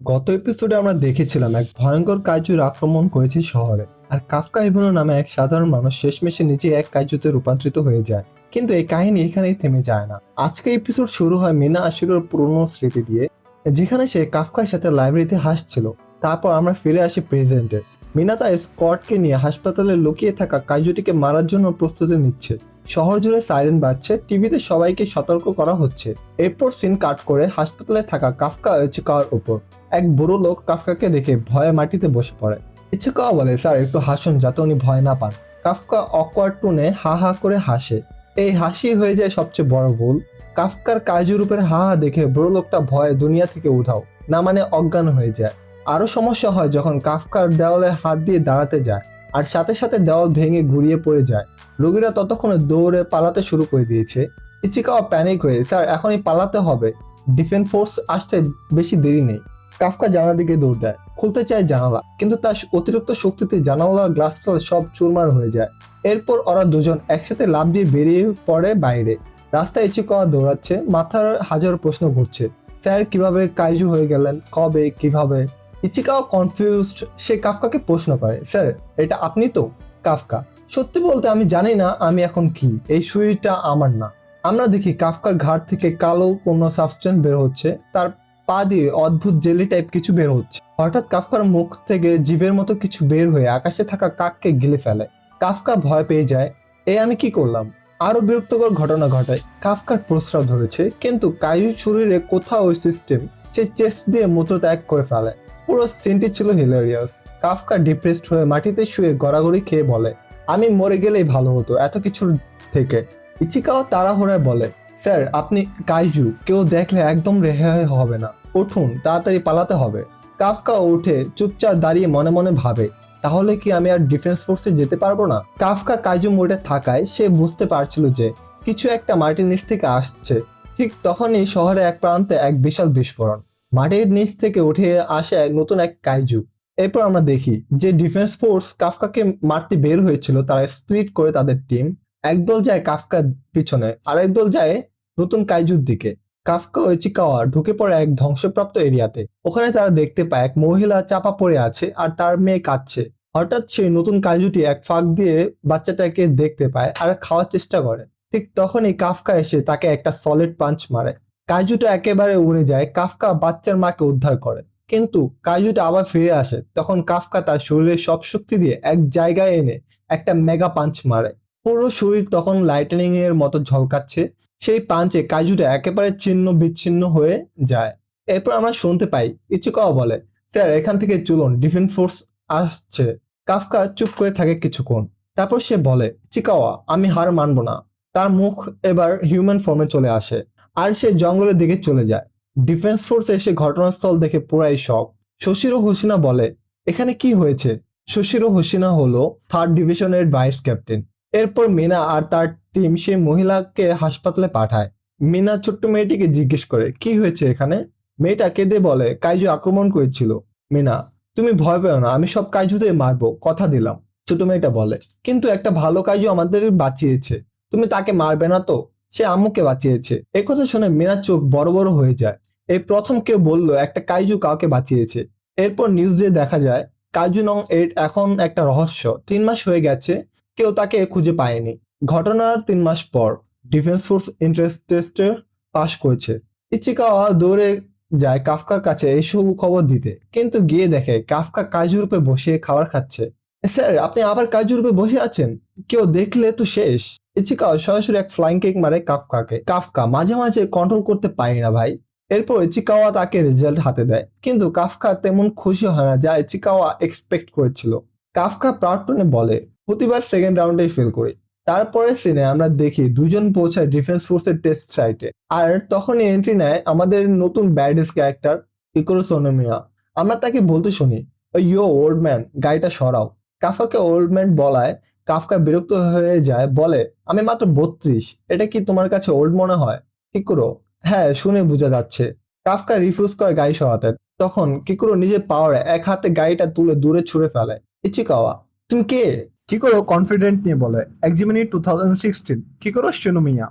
গত এপিসোডে আমরা দেখেছিলাম এক ভয়ঙ্কর কাইজুর আক্রমণ করেছে শহরে, আর কাফকা ইভানো নামে এক সাধারণ মানুষ শেষমেশে নিজে এক কাইজুতে রূপান্তরিত হয়ে যায়। কিন্তু এই কাহিনী এখানেই থেমে যায় না। আজকের এপিসোড শুরু হয় মিনা আশিরোর পুরনো স্মৃতি দিয়ে, যেখানে সে কাফকার সাথে লাইব্রেরিতে হাসছিল। তারপর আমরা ফিরে আসি প্রেজেন্টে মিনা তার স্কটকে নিয়ে হাসপাতালে লুকিয়ে থাকা কাইজুটিকে মারার জন্য প্রস্তুতি নিচ্ছে। শহর জুড়ে সাইরেন বাজছে, টিভিতে সবাইকে সতর্ক করা হচ্ছে। এরপর সিন কাট করে হাসপাতালে থাকা কাফকা চিকাওয়ার উপর। এক বুড়ো লোক কাফকাকে দেখে ভয়ে মাটিতে বসে পড়ে। ইচ্ছুকাওয়া বলে, স্যার, একটু হাসুন যাতে উনি ভয় না পান। কাফকা অকওয়ার্ড টুনে হা হা করে হাসে। এই হাসি হয়ে যায় সবচেয়ে বড় ভুল। কাফকার কাজুর উপরে হা হা দেখে বুড়ো লোকটা ভয়ে দুনিয়া থেকে উধাও, না মানে অজ্ঞান হয়ে যায়। আরও সমস্যা হয় যখন কাফকার দেওয়ালে হাত দিয়ে দাঁড়াতে যায়। আর সাথে সাথে দেওয়াল ভেঙে ঘুরিয়ে পড়ে যায়। রোগীরা ততক্ষণে দৌড়ে পালাতে শুরু করে দিয়েছে। ইচিকাওয়া প্যানিক হয়ে, স্যার, এখনই পালাতে হবে। ডিফেন্স ফোর্স আসতে বেশি দেরি নেই। কাফকা জানালা দিকে দৌড় দেয়। খুলতে চায় জানালা, কিন্তু তার অতিরিক্ত শক্তিতে জানালার গ্লাস সব চুরমার হয়ে যায়। এরপর ওরা দুজন একসাথে লাভ দিয়ে বেরিয়ে পড়ে বাইরে। রাস্তায় ইচিকাওয়া দৌড়াচ্ছে, মাথার হাজার প্রশ্ন ঘুরছে, স্যার, কীভাবে কাইজু হয়ে গেলেন? কবে? কীভাবে? ইচিকাও কনফিউজড সে কাফকাকে প্রশ্ন করে, স্যার, এটা আপনি তো? কাফকা, সত্যি বলতে আমি জানি না আমি এখন কি, এই শরীরটা আমার না। আমরা দেখি কাফকার ঘাট থেকে কালো কোনো সাবস্টেন্স বের হচ্ছে, তার পা দিয়ে অদ্ভুত জেলি টাইপ কিছু বের হচ্ছে। হঠাৎ কাফকার মুখ থেকে জীবের মতো কিছু বের হয়ে আকাশে থাকা কাককে গিলে ফেলে। কাফকা ভয় পেয়ে যায়, এ আমি কি করলাম? আরও বিরক্তকর ঘটনা ঘটায়। কাফকার প্রস্রাব ধরেছে, কিন্তু কায়ুর শরীরে কোথাও সিস্টেম সে চেস্ট দিয়ে মূত্র ত্যাগ করে ফেলে। পুরো সিনটি ছিল হিলারিয়াস কাফকা ডিপ্রেসড হয়ে মাটিতে শুয়ে গড়াগড়ি খেয়ে বলে, আমি মরে গেলেই ভালো হতো, এত কিছুর থেকে। ইচিকাও তাড়াহুড়ায় বলে, স্যার, আপনি কাইজু, কেউ দেখলে একদম রেহাই হবে না। উঠুন, তাড়াতাড়ি পালাতে হবে। কাফকা উঠে চুপচাপ দাঁড়িয়ে মনে মনে ভাবে, তাহলে কি আমি আর ডিফেন্স ফোর্সে যেতে পারব না? কাফকা কাইজু মোড়ে থাকায় সে বুঝতে পারছিল যে, কিছু একটা নিচ থেকে আসছে। ঠিক তখনই শহরে এক প্রান্তে এক বিশাল বিস্ফোরণ। মাটির নিচ থেকে উঠে আসে নতুন এক কাইজু। এরপর আমরা দেখি যে ডিফেন্স ফোর্স কাফকাকে মারতে বের হয়েছিল, তারা স্প্লিট করে তাদের টিম একদল যায় কাফকার পিছনে আর একদল যায় নতুন কাইজুর দিকে। কাফকা ও চিকাওয়া ঢুকে পড়ে এক ধ্বংসপ্রাপ্ত এরিয়াতে। ওখানে তারা দেখতে পায় এক মহিলা চাপা পড়ে আছে আর তার মেয়ে কাঁদছে। হঠাৎ সেই নতুন কাইজুটি এক ফাঁক দিয়ে বাচ্চাটাকে দেখতে পায় আর খাওয়ার চেষ্টা করে। ঠিক তখনই কাফকা এসে তাকে একটা সলিড পাঞ্চ মারে। কাইজুটা একেবারে উড়ে যায়, কাফকা বাচ্চার মাকে উদ্ধার করে। কিন্তু কাজুটা আবার ফিরে আসে, তখন কাফকা তার শরীরের সব শক্তি দিয়ে এক জায়গায় এনে একটা মেগা পাঞ্চ মারে। পুরো শরীর তখন লাইটেনিং এর মতো ঝলকাচ্ছে, সেই পাঞ্চে কাজুটা একেবারে ছিন্ন বিচ্ছিন্ন হয়ে যায়। এরপর আমরা শুনতে পাই ইচুকাও বলে, স্যার, এখান থেকে চলুন, ডিফেন্স ফোর্স আসছে। কাফকা চুপ করে থাকে কিছুক্ষণ। তারপর সে বলে চিকাওয়া আমি হার মানবো না। তার মুখ এবার হিউম্যান ফর্মে চলে আসে। আর সে জঙ্গলের দিকে চলে যায়। ডিফেন্স ফোর্স এসে ঘটনাস্থল দেখে পুরাই শখ শশীর হোসিনা বলে, এখানে কি হয়েছে? শশীর হোসিনা হলো থার্ড ডিভিশনের ভাইস ক্যাপ্টেন এরপর মিনা আর তার টিম সেই মহিলাকে হাসপাতালে পাঠায়। মিনা ছোট্ট মেয়েটিকে জিজ্ঞেস করে, কি হয়েছে এখানে? মেয়েটা কেঁদে বলে, কাইজু আক্রমণ করেছিল। মিনা, তুমি ভয় পেও না, আমি সব কাইজুতে মারবো, কথা দিলাম। ছোট মেয়েটা বলে, কিন্তু একটা ভালো কাইজু আমাদের বাঁচিয়েছে। তুমি তাকে মারবে না তো? সে আম্মুকে বাঁচিয়েছে। কথা শুনে মিনার চোখ বড় বড় হয়ে যায়। এই প্রথম কেউ বলল, একটা কাইজু কাউকে বাঁচিয়েছে। এরপর নিউজ দিয়ে দেখা যায়, কাইজু নং এইট এখন একটা রহস্য। তিন মাস হয়ে গেছে, কেউ তাকে খুঁজে পায়নি। ঘটনার তিন মাস পর ডিফেন্স ফোর্স ইন্টারেস্ট টেস্টে পাশ করেছে। ইচিকাওয়া দৌড়ে যায় কাফকার কাছে এই খবর দিতে। কিন্তু গিয়ে দেখে কাফকা কাজুর রূপে বসে খাবার খাচ্ছে। স্যার, আপনি আবার কাজুর রূপে বসে আছেন? কেউ দেখলে তো শেষ। ইচিকাও সরাসরি এক ফ্লাইং কেক মারে কাফকাকে। কাফকা মাঝে মাঝে কন্ট্রোল করতে পারি না ভাই। এরপর ইচিকাওয়া তাকে রেজাল্ট হাতে দেয়। কিন্তু কাফকা তেমন খুশি হয় না যা ইচিকাওয়া এক্সপেক্ট করেছিল। কাফকা প্রার্থনে বলে, প্রতিবার সেকেন্ড রাউন্ডেই ফেল করি। তারপরে সিনে আমরা দেখি দুজন পৌঁছায় ডিফেন্স ফোর্সের টেস্ট সাইটে আর তখনই এন্ট্রি নেয় আমাদের নতুন ব্যাডেস ক্যারেক্টার ইকোরোসোনোমিয়া আমরা তাকে বলতে শুনি ইয়ো ওল্ড ম্যান গাড়িটা সরাও। কাফাকে ওল্ড ম্যান বলায় কাফকা বিরক্ত হয়ে যায়, বলে, আমি মাত্র বত্রিশ, এটা কি তোমার কাছে ওল্ড মনে হয়? কিকুরো হ্যাঁ শুনে বোঝা যাচ্ছে। কাফকা রিফিউজ করে গাড়ি সরাতে, তখন কিকুরো নিজের পাওয়ারে এক হাতে গাড়িটা তুলে দূরে ছুঁড়ে ফেলে। ইচিকাওয়া, তুমি কে? কি করো কনফিডেন্ট নিয়ে বলে এক্সিমিনি টু থাউজেন্ড সিক্সটিন। কি করো শিনোমিয়া।